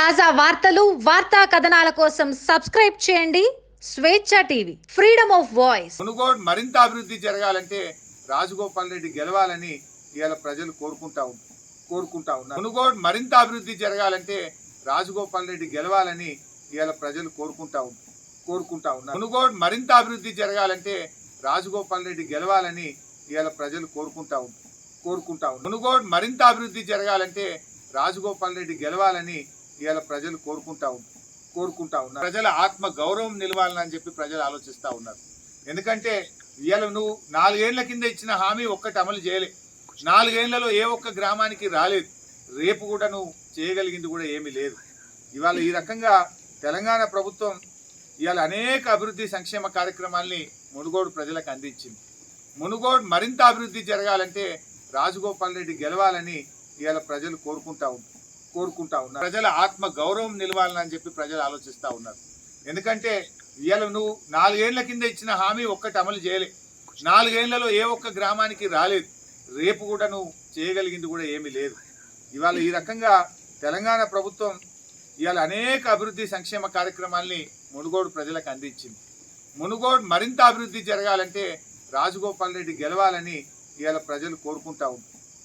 తాజా వార్తలు వార్తా కథనాల కోసం సబ్స్క్రైబ్ చేయండి. Swetcha TV freedom of voice. Munugode మరింత అభివృద్ధి జరగాలంటే రాజగోపాల్ రెడ్డి గెలవాలని ఇవాళ ప్రజలు కోరుకుంటా కోరుకుంటా ఉన్నారు. మునుగోడు మరింత అభివృద్ధి జరగాలంటే రాజగోపాల్ రెడ్డి గెలవాలని ఇవాళ ప్రజలు కోరుకుంటా కోరుకుంటా ఉన్నారు. మునుగోడు మరింత అభివృద్ధి జరగాలంటే రాజగోపాల్ రెడ్డి గెలవాలని ఇవాళ ప్రజలు కోరుకుంటా కోరుకుంటా ఉన్నారు. మునుగోడు మరింత అభివృద్ధి జరగాలంటే రాజగోపాల్ రెడ్డి గెలవాలని ఇవాళ ప్రజలు కోరుకుంటా కోరుకుంటా ఉన్నారు. ప్రజల ఆత్మ గౌరవం నిలవాలని చెప్పి ప్రజలు ఆలోచిస్తూ ఉన్నారు. ఎందుకంటే ఇవాళ నువ్వు నాలుగేళ్ళ కింద ఇచ్చిన హామీ ఒక్కటి అమలు చేయలే. నాలుగేళ్ళలో ఏ ఒక్క గ్రామానికి రాలేదు. రేపు కూడా నువ్వు చేయగలిగింది కూడా ఏమీ లేదు. ఇవాళ ఈ రకంగా తెలంగాణ ప్రభుత్వం ఇవాళ అనేక అభివృద్ధి సంక్షేమ కార్యక్రమాల్ని మునుగోడు ప్రజలకు అందించింది. మునుగోడు మరింత అభివృద్ధి జరగాలంటే రాజగోపాల్ రెడ్డి గెలవాలని ఇవాళ ప్రజలు కోరుకుంటా ఉంటారు కోరుకుంటా ఉన్నారు. ప్రజల ఆత్మ గౌరవం నిలవాలని చెప్పి ప్రజలు ఆలోచిస్తూ ఉన్నారు. ఎందుకంటే ఇవాళ నువ్వు నాలుగేళ్ళ కింద ఇచ్చిన హామీ ఒక్కటి అమలు చేయలే. నాలుగేళ్ళలో ఏ ఒక్క గ్రామానికి రాలేదు. రేపు కూడా నువ్వు చేయగలిగింది కూడా ఏమీ లేదు. ఇవాళ ఈ రకంగా తెలంగాణ ప్రభుత్వం ఇవాళ అనేక అభివృద్ధి సంక్షేమ కార్యక్రమాల్ని మునుగోడు ప్రజలకు అందించింది. మునుగోడు మరింత అభివృద్ధి జరగాలంటే రాజగోపాల్ రెడ్డి గెలవాలని ఇవాళ ప్రజలు కోరుకుంటా ఉంటారు